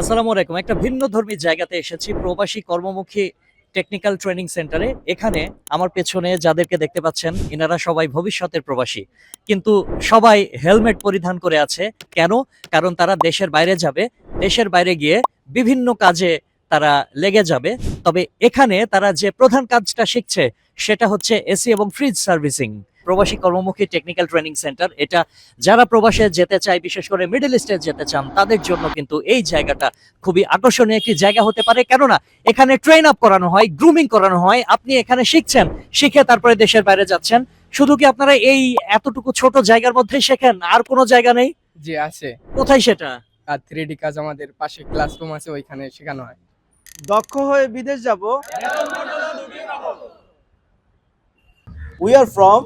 আসসালামু আলাইকুম। একটা ভিন্ন ধর্মী জায়গাতে এসেছি, প্রবাসী কর্মমুখী টেকনিক্যাল ট্রেনিং সেন্টারে এখানে আমার পেছনে যাদেরকে দেখতে পাচ্ছেন, এনারা সবাই ভবিষ্যতের প্রবাসী। কিন্তু সবাই হেলমেট পরিধান করে আছে। কেন? কারণ তারা দেশের বাইরে যাবে। দেশের বাইরে গিয়ে বিভিন্ন কাজে তারা লেগে যাবে। তবে এখানে তারা যে প্রধান কাজটা শিখছে, সেটা হচ্ছে এসি এবং ফ্রিজ সার্ভিসিং প্রবাসী কর্মমুখী টেকনিক্যাল ট্রেনিং সেন্টার এটা যারা প্রবাসে যেতে চায় বিশেষ করে মিডল ইস্টে যেতে চান তাদের জন্য কিন্তু এই জায়গাটা খুবই আকর্ষণীয় একটি জায়গা হতে পারে। কেননা এখানে ট্রেন আপ করানো হয় গ্রুমিং করানো হয় আপনি এখানে শিখছেন শিখে তারপরে দেশের বাইরে যাচ্ছেন। শুধু কি আপনারা এই এতটুকু ছোট জায়গার মধ্যেই শেখেন? আর কোনো জায়গা নেই? জি আছে। কোথায় সেটা? আর থ্রি ডি কাজ আমাদের পাশে ক্লাসরুম আছে ওইখানে শেখানো হয়। দক্ষ হয়ে বিদেশ যাব। We are from